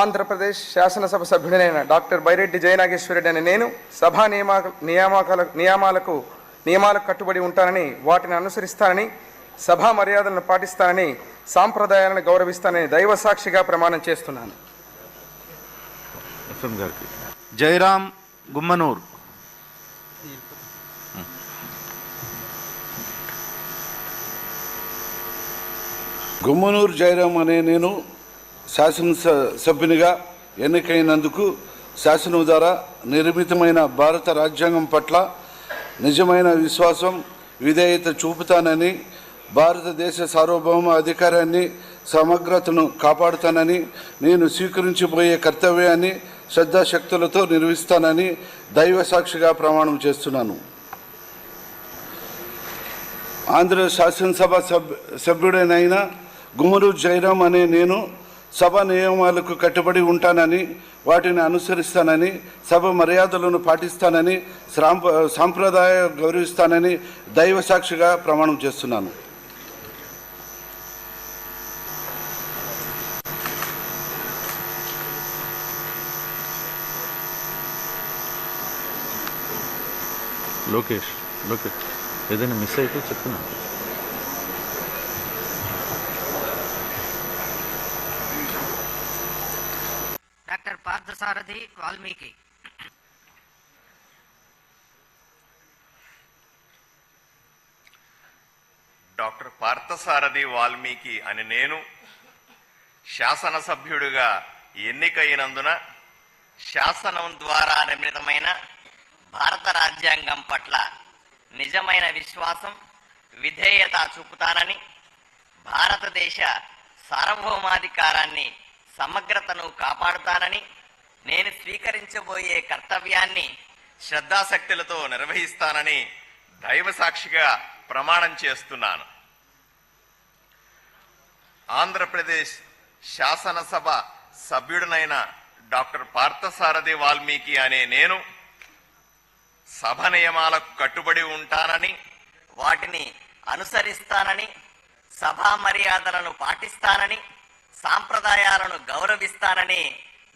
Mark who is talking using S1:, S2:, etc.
S1: ఆంధ్రప్రదేశ్ శాసనసభ సభ్యుడైన డాక్టర్ బైరెడ్డి జయనాగేశ్వరరెడ్డి అనే నేను సభా నియామక నియామకాల నియామాలకు నియమాలకు కట్టుబడి ఉంటానని వాటిని అనుసరిస్తానని సభా మర్యాదలను పాటిస్తానని సాంప్రదాయాలను గౌరవిస్తానని దైవ సాక్షిగా ప్రమాణం చేస్తున్నాను.
S2: ఎఫ్ఎం గారికి. జయరాం గుమ్మనూర్.
S3: గుమ్మనూరు జయరాం అనే నేను శాసన స- సభ్యునిగా ఎన్నికైనందుకు శాసనం ద్వారా నిర్మితమైన భారత రాజ్యాంగం పట్ల నిజమైన విశ్వాసం విధేయత చూపుతానని భారతదేశ సార్వభౌమ అధికారాన్ని సమగ్రతను కాపాడుతానని నేను స్వీకరించబోయే కర్తవ్యాన్ని శ్రద్ధాశక్తులతో నిర్వహిస్తానని దైవ సాక్షిగా ప్రమాణం చేస్తున్నాను. ఆంధ్ర శాసనసభ సభ్ సభ్యుడైన గుమ్మరు జయరాం అనే నేను సభ నియమాలకు కట్టుబడి ఉంటానని వాటిని అనుసరిస్తానని సభ మర్యాదలను పాటిస్తానని సాంప సాంప్రదాయ గౌరవిస్తానని దైవ సాక్షిగా ప్రమాణం చేస్తున్నాను.
S2: లోకేష్ లోకేష్ ఏదైనా మిస్ అయితే చెప్తున్నాను
S4: డాక్టర్ పార్థసారథి వాల్మీకి.
S5: డాక్టర్ పార్థసారథి వాల్మీకి అని నేను శాసనసభ్యుడిగా ఎన్నికైనందున
S4: శాసనం ద్వారా నిర్మితమైన భారత రాజ్యాంగం పట్ల నిజమైన విశ్వాసం విధేయత చూపుతానని భారతదేశ సార్వభౌమాధికారాన్ని సమగ్రతను కాపాడుతానని నేను స్వీకరించబోయే కర్తవ్యాన్ని
S5: శ్రద్ధాశక్తులతో నిర్వహిస్తానని దైవ సాక్షిగా ప్రమాణం చేస్తున్నాను. ఆంధ్రప్రదేశ్ శాసనసభ సభ్యుడినైన డాక్టర్ పార్థసారథి వాల్మీకి అనే నేను సభ నియమాలకు కట్టుబడి ఉంటానని
S4: వాటిని అనుసరిస్తానని సభా మర్యాదలను పాటిస్తానని సాంప్రదాయాలను గౌరవిస్తానని